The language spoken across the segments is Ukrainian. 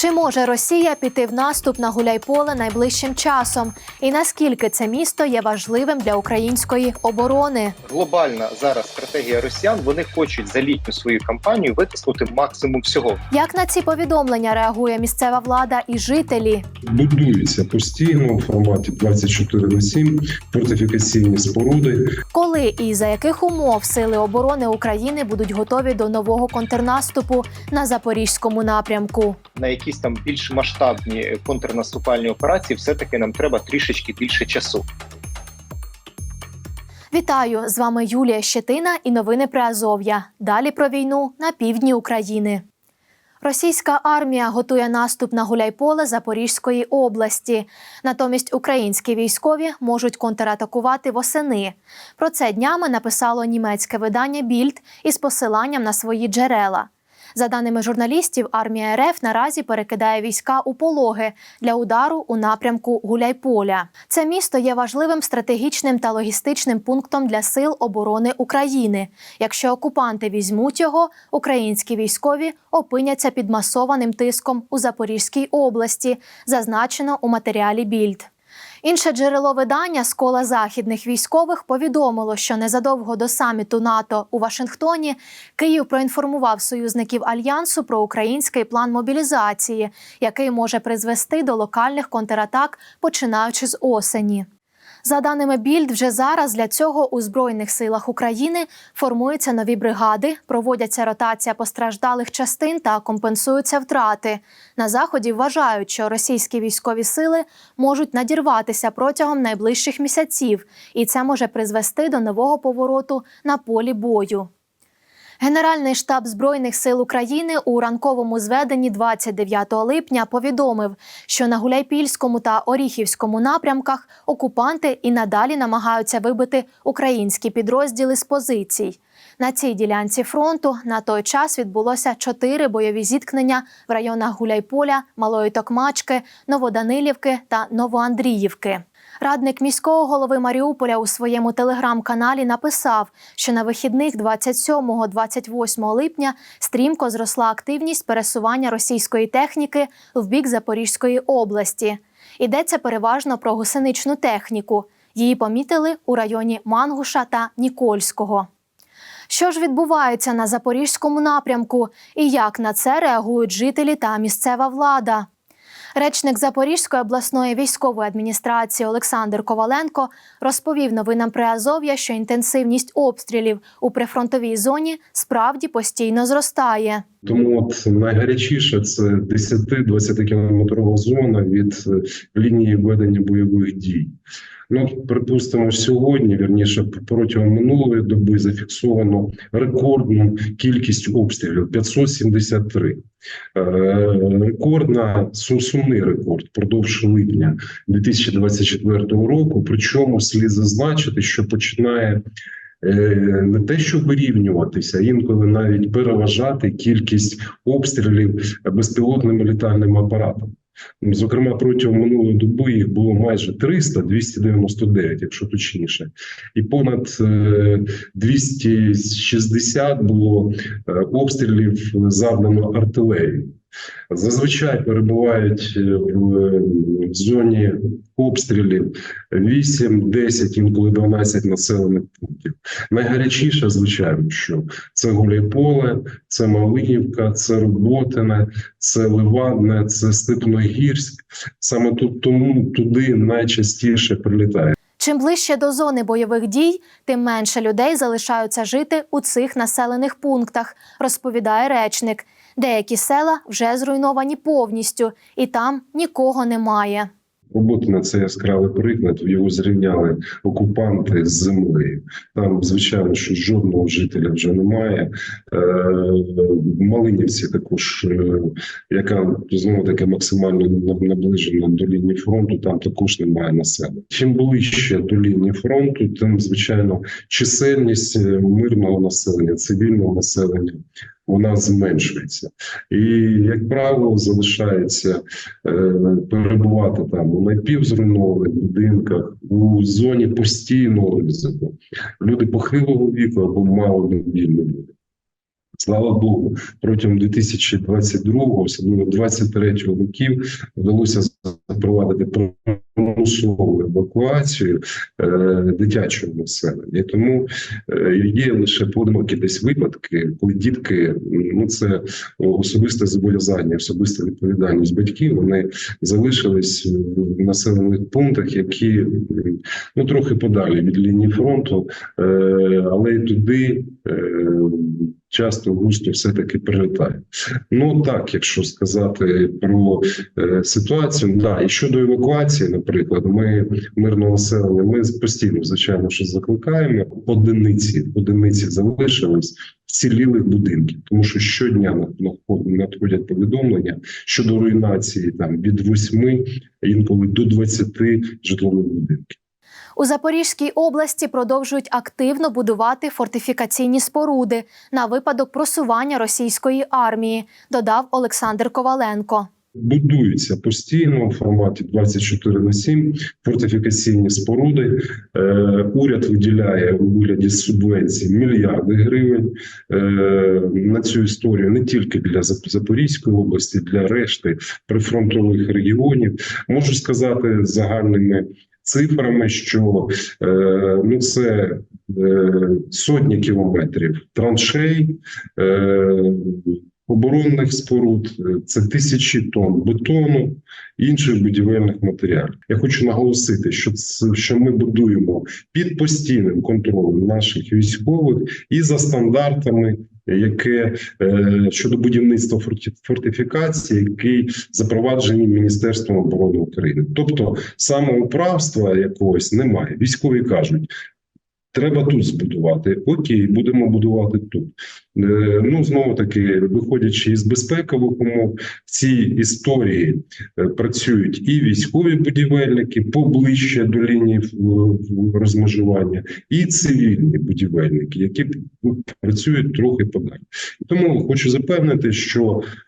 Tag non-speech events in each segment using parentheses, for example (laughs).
Чи може Росія піти в наступ на Гуляйполе найближчим часом? І наскільки це місто є важливим для української оборони? глобальна зараз стратегія росіян. Вони хочуть за літню свою кампанію витиснути максимум всього. Як на ці повідомлення реагує місцева влада і жителі? будуються постійно в форматі 24 на 7 фортифікаційні споруди. Коли і за яких умов сили оборони України будуть готові до нового контрнаступу на запорізькому напрямку? На якісь там більш масштабні контрнаступальні операції, все таки нам треба трішечки більше часу. Вітаю з вами Юлія Щетина і новини про Азов'я. Далі про війну на півдні України. Російська армія готує наступ на Гуляйполе Запорізької області. Натомість українські військові можуть контратакувати восени. Про це днями написало німецьке видання Більд із посиланням на свої джерела. За даними журналістів, армія РФ наразі перекидає війська у пологи для удару у напрямку Гуляйполя. Це місто є важливим стратегічним та логістичним пунктом для сил оборони України. Якщо окупанти візьмуть його, українські військові опиняться під масованим тиском у Запорізькій області, зазначено у матеріалі Більд. Інше джерело видання з кола західних військових повідомило, що незадовго до саміту НАТО у Вашингтоні Київ проінформував союзників альянсу про український план мобілізації, який може призвести до локальних контратак, починаючи з осені. За даними Більд, вже зараз для цього у збройних силах України формуються нові бригади, проводяться ротація постраждалих частин та компенсуються втрати. На заході вважають, що російські військові сили можуть надірватися протягом найближчих місяців, і це може призвести до нового повороту на полі бою. Генеральний штаб Збройних сил України у ранковому зведенні 29 липня повідомив, що на Гуляйпільському та Оріхівському напрямках окупанти і надалі намагаються вибити українські підрозділи з позицій. На цій ділянці фронту на той час відбулося чотири бойові зіткнення в районах Гуляйполя, Малої Токмачки, Новоданилівки та Новоандріївки. Радник міського голови Маріуполя у своєму телеграм-каналі написав, що на вихідних 27-28 липня стрімко зросла активність пересування російської техніки в бік Запорізької області. Йдеться переважно про гусеничну техніку. Її помітили у районі Мангуша та Нікольського. Що ж відбувається на запорізькому напрямку і як на це реагують жителі та місцева влада? Речник Запорізької обласної військової адміністрації Олександр Коваленко розповів новинам при Азов'я, що інтенсивність обстрілів у прифронтовій зоні справді постійно зростає. Тому от найгарячіше це 10-20 кілометрова зона від е, лінії ведення бойових дій. Ну, припустимо, сьогодні, вірніше, протягом минулої доби зафіксовано рекордну кількість обстрілів 573. Е, Рекордна сумний рекорд впродовж липня 2024 року. Причому слід зазначити, що починає е, не те, що вирівнюватися, а інколи навіть переважати кількість обстрілів безпілотними літальними апаратами. Зокрема, протягом минулої доби їх було майже 300, 299, якщо точніше, і понад е, 260 було е, обстрілів завдано артилерією. Зазвичай перебувають е, в е, зоні обстрілів 8, 10, інколи 12 населених пунктів. Найгарячіше, звичайно, що це Гуляйполе, це Малинівка, це Роботине, це Ливадне, це Степногірськ. Саме тут тому туди найчастіше прилітає. Чим ближче до зони бойових дій, тим менше людей залишаються жити у цих населених пунктах, розповідає речник. Деякі села вже зруйновані повністю, і там нікого немає. Роботине це яскравий приклад. Його зрівняли окупанти з землею. Там, звичайно, що жодного жителя вже немає. Е, Малинівці також, е, яка знову таки максимально наближена до лінії фронту, там також немає населення. Чим ближче до лінії фронту, тим звичайно чисельність е, мирного населення, цивільного населення. Вона зменшується, і як правило, залишається е, перебувати там у напівзруйнованих будинках у зоні постійного ризику. Люди похилого віку або маломобільні люди. Слава Богу, протягом 2022, особливо 2023 років вдалося запровадити примусову евакуацію е, дитячого населення. Тому е, є лише поодинокі десь випадки, коли дітки ну це особисте зобов'язання, особиста відповідальність батьків. Вони залишились в населених пунктах, які ну трохи подалі від лінії фронту, е, але й туди. Е, Часто густо все таки прилітає. Ну так, якщо сказати про е, ситуацію, да, і щодо евакуації, наприклад, ми мирного населення, ми постійно, звичайно, що закликаємо одиниці, одиниці залишились вцілілих будинків, тому що щодня надход- надходять повідомлення щодо руйнації там від 8 інколи до 20 житлових будинків. У Запорізькій області продовжують активно будувати фортифікаційні споруди на випадок просування російської армії, додав Олександр Коваленко. Будуються постійно в форматі 24 на 7 фортифікаційні споруди. Е, уряд виділяє у вигляді субвенцій мільярди гривень е, на цю історію не тільки для Запорізької області, для решти прифронтових регіонів. Можу сказати загальними цифрами, що е, ну це е, сотні кілометрів траншей. Е, оборонних споруд, е, це тисячі тонн бетону, інших будівельних матеріалів. Я хочу наголосити, що це що ми будуємо під постійним контролем наших військових і за стандартами. Яке е, щодо будівництва фортифікації, який запроваджений Міністерством оборони України, тобто самоуправства якогось немає. Військові кажуть, треба тут збудувати. Окей, будемо будувати тут. Е, Ну знову таки, виходячи із безпекових умов, в цій історії е, працюють і військові будівельники поближче до лінії в- розмежування, і цивільні будівельники, які ну, працюють трохи подалі. Тому хочу запевнити, що е,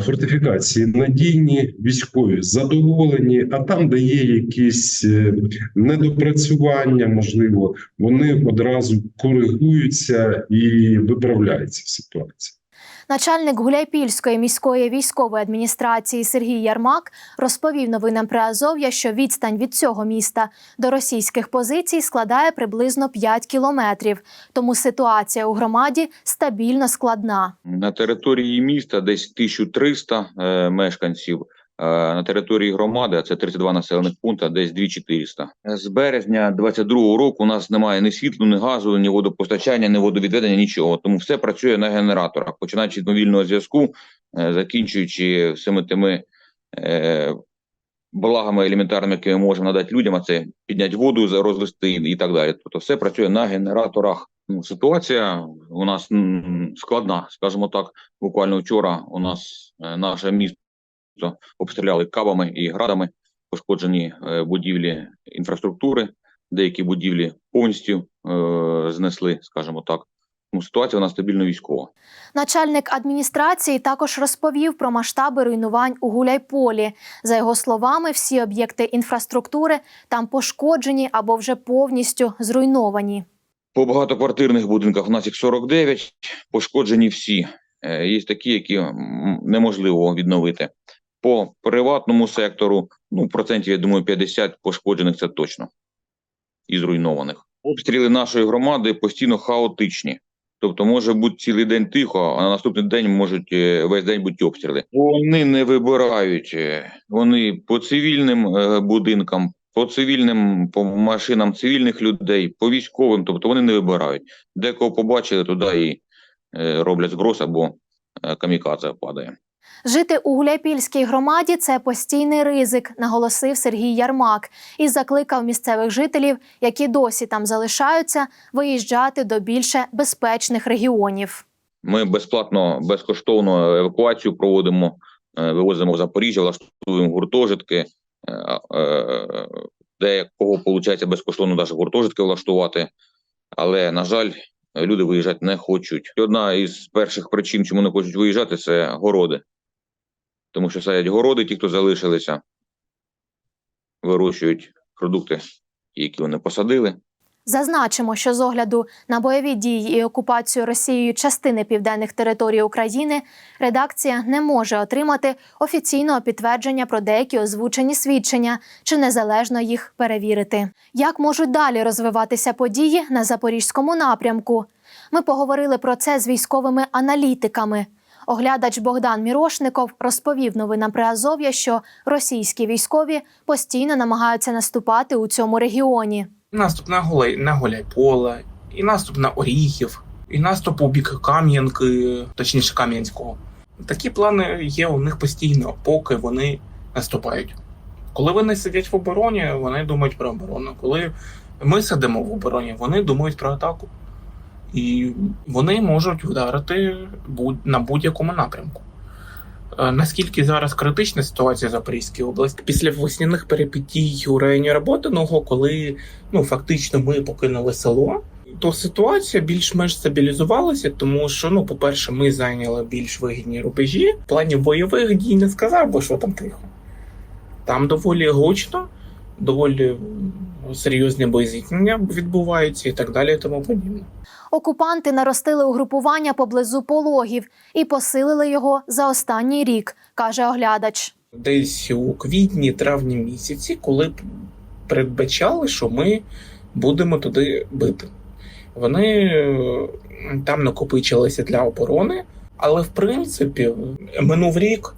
фортифікації надійні, військові задоволені, а там, де є якісь е, недопрацювання, можливо, вони одразу коригуються і виправляються в ситуація. Начальник Гуляйпільської міської військової адміністрації Сергій Ярмак розповів новинам Приазов'я, що відстань від цього міста до російських позицій складає приблизно 5 кілометрів. Тому ситуація у громаді стабільно складна. На території міста десь 1300 е, мешканців. Е, На території громади, а це 32 населених пункти, десь 2400. З березня 22 року у нас немає ні світлу, ні газу, ні водопостачання, ні водовідведення, нічого. Тому все працює на генераторах, починаючи з мобільного зв'язку, е, закінчуючи всіми тими е, благами елементарними, які ми можемо надати людям, а це підняти воду, розвести і так далі. Тобто все працює на генераторах. Ну, ситуація у нас складна, скажімо так. Буквально вчора у нас наше місто обстріляли кабами і градами, пошкоджені е, будівлі інфраструктури, деякі будівлі повністю е, знесли, скажімо так. Тому ситуація у нас стабільно військова. Начальник адміністрації також розповів про масштаби руйнувань у Гуляйполі. За його словами, всі об'єкти інфраструктури там пошкоджені або вже повністю зруйновані. По багатоквартирних будинках у нас їх 49, пошкоджені всі. Е, Є такі, які неможливо відновити. По приватному сектору, ну, процентів, я думаю, 50 пошкоджених це точно. І зруйнованих. Обстріли нашої громади постійно хаотичні. Тобто може бути цілий день тихо, а на наступний день можуть е, весь день бути обстріли. Вони не вибирають. е, Вони по цивільним е, будинкам, по цивільним, по машинам цивільних людей, по військовим, тобто вони не вибирають. Де кого побачили, туди і роблять зброс або камікадзе падає. Жити у Гуляйпільській громаді це постійний ризик, наголосив Сергій Ярмак і закликав місцевих жителів, які досі там залишаються, виїжджати до більше безпечних регіонів. Ми безплатно, безкоштовно евакуацію проводимо, е, вивозимо в Запоріжжя, влаштуємо гуртожитки, е, е, де кого виходить безкоштовно навіть гуртожитки влаштувати. Але, на жаль, люди виїжджати не хочуть. Одна із перших причин, чому не хочуть виїжджати, це городи. Тому що садять городи, ті, хто залишилися, вирощують продукти, які вони посадили. Зазначимо, що з огляду на бойові дії і окупацію Росією частини південних територій України редакція не може отримати офіційного підтвердження про деякі озвучені свідчення чи незалежно їх перевірити. Як можуть далі розвиватися події на запорізькому напрямку? Ми поговорили про це з військовими аналітиками. Оглядач Богдан Мірошников розповів новинам Приазов'я, що російські військові постійно намагаються наступати у цьому регіоні. Наступ на Гуляй, на Гуляйполе, і наступ на Оріхів, і наступ у бік Кам'янки, точніше Кам'янського. Такі плани є у них постійно, поки вони наступають. Коли вони сидять в обороні, вони думають про оборону. Коли ми сидимо в обороні, вони думають про атаку. І вони можуть вдарити на будь-якому напрямку. Е, Наскільки зараз критична ситуація в Запорізькій області після весняних перипетій у районі Роботиного, коли ну фактично ми покинули село, то ситуація більш-менш стабілізувалася, тому що, ну, по-перше, ми зайняли більш вигідні рубежі. В плані бойових дій не сказав би, що там тихо. Там доволі гучно, доволі серйозні боєзіткнення відбуваються і так далі, і тому подібне. Окупанти наростили угрупування поблизу пологів і посилили його за останній рік, каже оглядач. десь у квітні, травні місяці, коли передбачали, що ми будемо туди бити. Вони там накопичилися для оборони, але в принципі минув рік.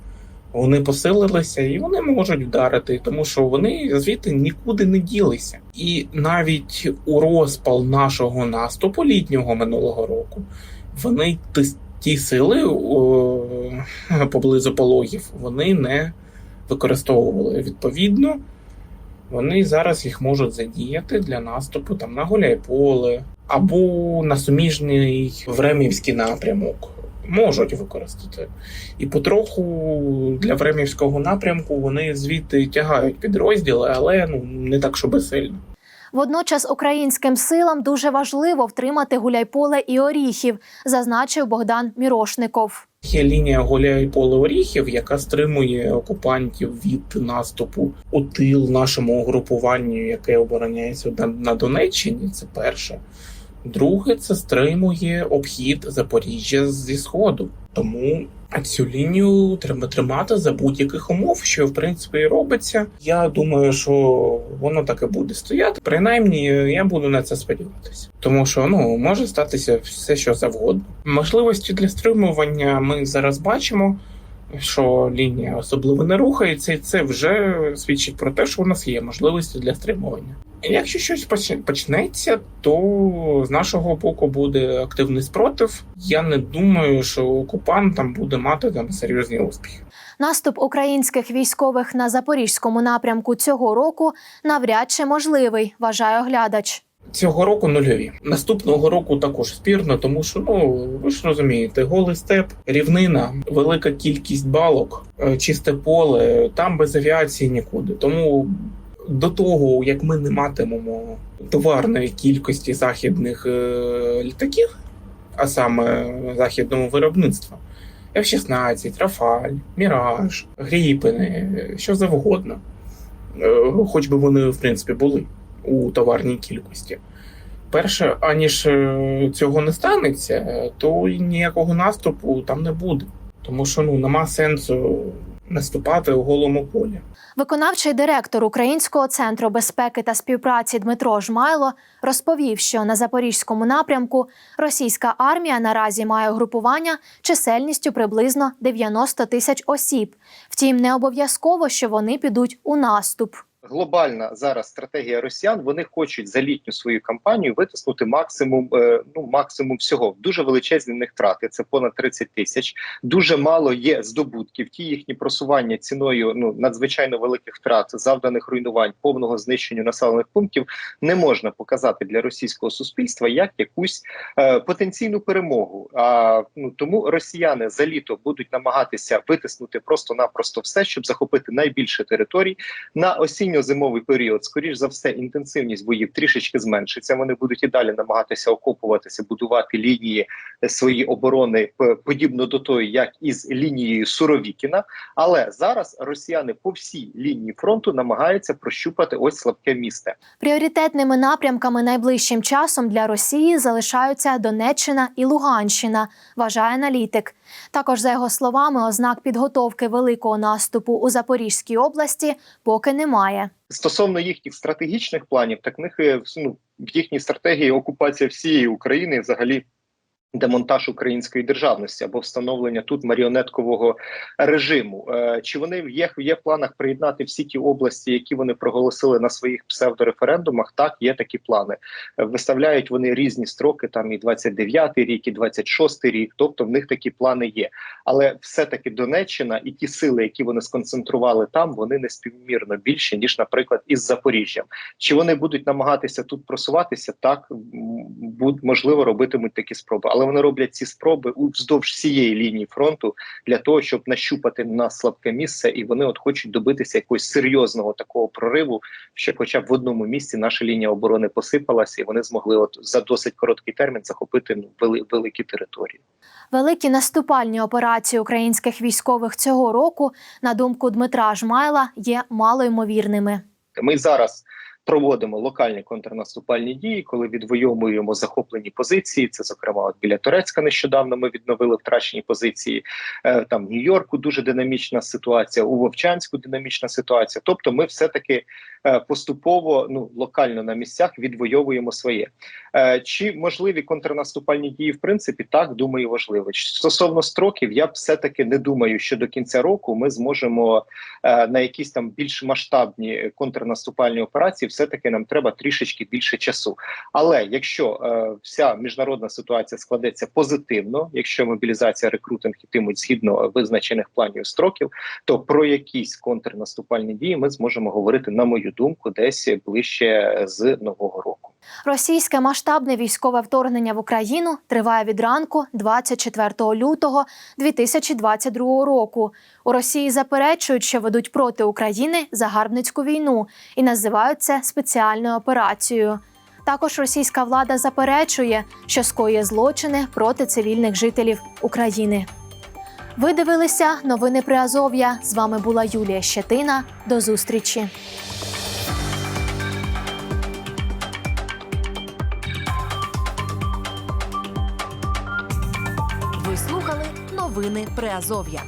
Вони посилилися і вони можуть вдарити, тому що вони звідти нікуди не ділися. І навіть у розпал нашого наступу літнього минулого року вони ті, сили о, (laughs) поблизу пологів вони не використовували. Відповідно, вони зараз їх можуть задіяти для наступу там на Гуляйполе або на суміжний Времівський напрямок. Можуть використати. І потроху для Времівського напрямку вони звідти тягають підрозділи, але ну не так, щоб сильно. Водночас українським силам дуже важливо втримати Гуляйполе і Оріхів, зазначив Богдан Мірошников. Є лінія Гуляйполе Оріхів, яка стримує окупантів від наступу у тил нашому угрупуванню, яке обороняється на, на Донеччині. Це перше. Друге, це стримує обхід Запоріжжя зі сходу. Тому цю лінію треба тримати за будь-яких умов, що в принципі і робиться. Я думаю, що воно так і буде стояти. Принаймні, я буду на це сподіватися, тому що ну може статися все, що завгодно. Можливості для стримування ми зараз бачимо. Що лінія особливо не рухається, і це вже свідчить про те, що у нас є можливості для стримування. Якщо щось поч- почнеться, то з нашого боку буде активний спротив. Я не думаю, що окупант там буде мати там серйозні успіхи. Наступ українських військових на запорізькому напрямку цього року навряд чи можливий, вважає оглядач. Цього року нульові. Наступного року також спірно, тому що ну ви ж розумієте, голий степ, рівнина, велика кількість балок, е, чисте поле, там без авіації нікуди. Тому до того, як ми не матимемо товарної кількості західних е, літаків, а саме західного виробництва, F-16, Рафаль, Міраж, Гріпини, що завгодно, Е, хоч би вони в принципі були у товарній кількості. Перше, аніж е, цього не станеться, то ніякого наступу там не буде. Тому що ну нема сенсу наступати у голому полі. Виконавчий директор Українського центру безпеки та співпраці Дмитро Жмайло розповів, що на запорізькому напрямку російська армія наразі має угрупування чисельністю приблизно 90 тисяч осіб. Втім, не обов'язково, що вони підуть у наступ. Глобальна зараз стратегія росіян. Вони хочуть за літню свою кампанію витиснути максимум, е, ну максимум всього. Дуже величезні в них втрати. Це понад 30 тисяч. Дуже мало є здобутків. Ті їхні просування ціною ну надзвичайно великих втрат, завданих руйнувань, повного знищення населених пунктів не можна показати для російського суспільства як якусь е, потенційну перемогу. А ну тому росіяни за літо будуть намагатися витиснути просто-напросто все, щоб захопити найбільше територій на осінньо осінньо-зимовий період, скоріш за все, інтенсивність боїв трішечки зменшиться. Вони будуть і далі намагатися окопуватися, будувати лінії е, свої оборони подібно до тої, як із лінією Суровікіна. Але зараз росіяни по всій лінії фронту намагаються прощупати ось слабке місце. Пріоритетними напрямками найближчим часом для Росії залишаються Донеччина і Луганщина, вважає аналітик. Також, за його словами, ознак підготовки великого наступу у Запорізькій області поки немає. Стосовно їхніх стратегічних планів, так них е, ну, в їхній стратегії окупація всієї України, взагалі демонтаж української державності або встановлення тут маріонеткового режиму. Е, чи вони є, є в планах приєднати всі ті області, які вони проголосили на своїх псевдореферендумах? Так, є такі плани. Виставляють вони різні строки, там і 29-й рік, і 26-й рік. Тобто в них такі плани є. Але все-таки Донеччина і ті сили, які вони сконцентрували там, вони не співмірно більше ніж, наприклад, із Запоріжжям. Чи вони будуть намагатися тут просуватися? Так можливо, робитимуть такі спроби, але вони роблять ці спроби вздовж всієї лінії фронту для того, щоб нащупати на слабке місце, і вони от хочуть добитися якогось серйозного такого прориву, щоб, хоча б в одному місці, наша лінія оборони посипалася, і вони змогли от за досить короткий термін захопити ну, вели, великі території. Великі наступальні операції українських військових цього року, на думку Дмитра Жмайла, є малоймовірними. Ми зараз проводимо локальні контрнаступальні дії, коли відвоюємо захоплені позиції. Це зокрема от біля Турецька. Нещодавно ми відновили втрачені позиції. Е, Там в Нью-Йорку дуже динамічна ситуація, у Вовчанську динамічна ситуація. Тобто, ми все таки поступово ну локально на місцях відвоюємо своє. Е, Чи можливі контрнаступальні дії? В принципі, так думаю, важливо. Стосовно строків, я все таки не думаю, що до кінця року ми зможемо е, на якісь там більш масштабні контрнаступальні операції, все таки нам треба трішечки більше часу. Але якщо е, вся міжнародна ситуація складеться позитивно, якщо мобілізація рекрутинг ітимуть згідно визначених планів строків, то про якісь контрнаступальні дії ми зможемо говорити, на мою думку, десь ближче з нового року. Російське масштабне військове вторгнення в Україну триває від ранку 24 лютого 2022 року. У Росії заперечують, що ведуть проти України загарбницьку війну і називають це спеціальною операцією. Також російська влада заперечує, що скоює злочини проти цивільних жителів України. Ви дивилися новини при Азов'я. З вами була Юлія Щетина. До зустрічі. Ви слухали новини Приазов'я.